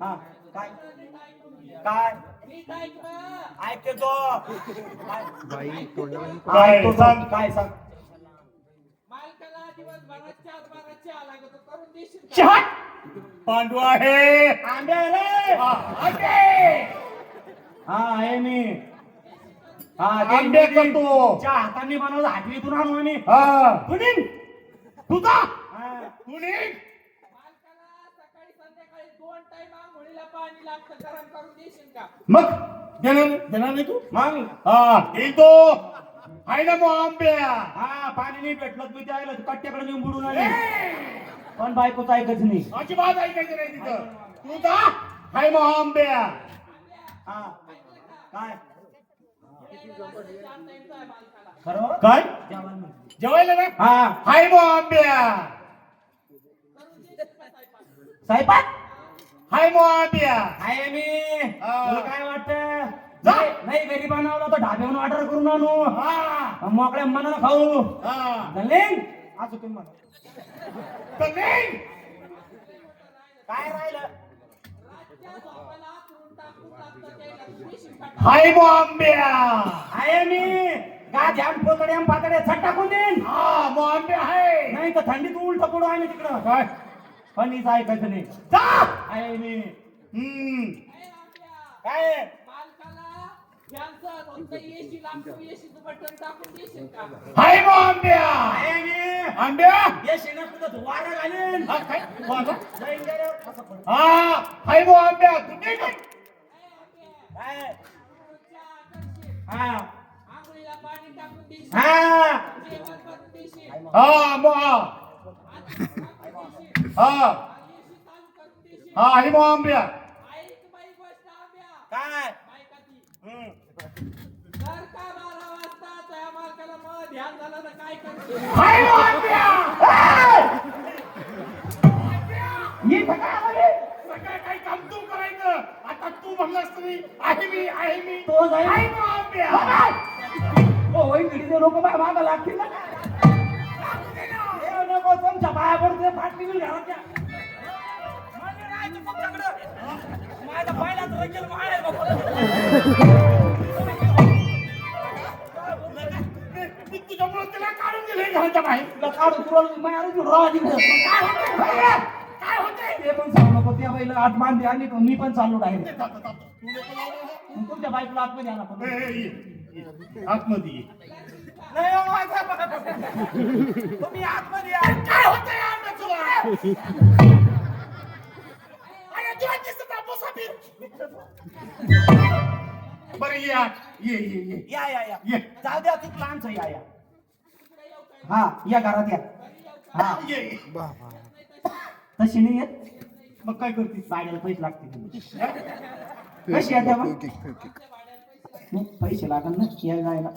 हा काय? काय? ऐकतो. काय तो सांग काय सांग? चहा! का? पांडू आहे. हा, हा आहे मी. हा आंबे करतो. चहा हाताने बनवला हाटलीतून आणू आणि हा. कुणी तुझा? कुणी मालकाला मग? देणार देणार नाही तू? मग? हा देईल तो. आहे ना मग आंब्या? हा पाणी नाही भेटलं मी द्यायला कट्ट्याकडे नेऊन बुडून आले पण बायकोच ऐकच नाही. अजिबात ऐकायचं नाही तिथं. तू जा. हाय मग आंब्या. हा. काय? खरं काय? जेवायला ना? हा. हाय मग आंब्या. साहेबात हाय मग आंब्या हाय मी. तुला काय वाटतं? नाही नाही घरी बनवलं तर ढाब्यावरून ऑर्डर करून आणू. मोकळ्या मनानं खाऊ. असं तुम्ही म्हणा. काय राहिलं? हाय बॉम्ब्या आहे मी. गाध्यान पोतड्यान पातड्या छट टाकून देईन. हा बॉम्बे आहे नाही तर थंडीत उलट पडू आहे मी तिकडं. काय? पण हिचं ऐकायचं नाही. जा! आहे मी. हम्म. काय? आहे मी. आंब्या? ये शेणात तुझं घालेन? हा काय? जाईन गेल्यावर असं. हा हाय तुम्ही काय काय? हा. हा. हा मग हा. हा. हा गोष्ट आंब्या. काय? काही काम तू करायचं. आता तू म्हणलास तरी आहे मी आहे मी. तो होय पिढीचे लोक बाय मागं लागतील ना. नको तुमच्या पाया पडते फाट निघून घराच्या माझा पहिलाच रंगेल माळ तुझ्यामुळे तिला काढून दिले घराच्या बाहेर तुला काढून तुला राहा तिकडे काय होतंय ते पण सांगू नको त्या बाईला आत बांधली आणि मी पण चाललो डायरेक्ट. तुमच्या बाईकला आतमध्ये आला आतमध्ये ये. नाही हो, माझा बाप. तुम्ही आतमध्ये या. काय होतंय आंबे तुला अरे तुला दिसत आहे मुसाफिर बरं ये. आत. ये ये ये. या या या. ये. जाऊ द्या ती या या. हा या घरात या. हा. ये. ये. तशी नाही येत. मग काय करते? गाड्याला पैसे लागतील. कशी आहे त्या मग? मग पैसे लागल ना या गायला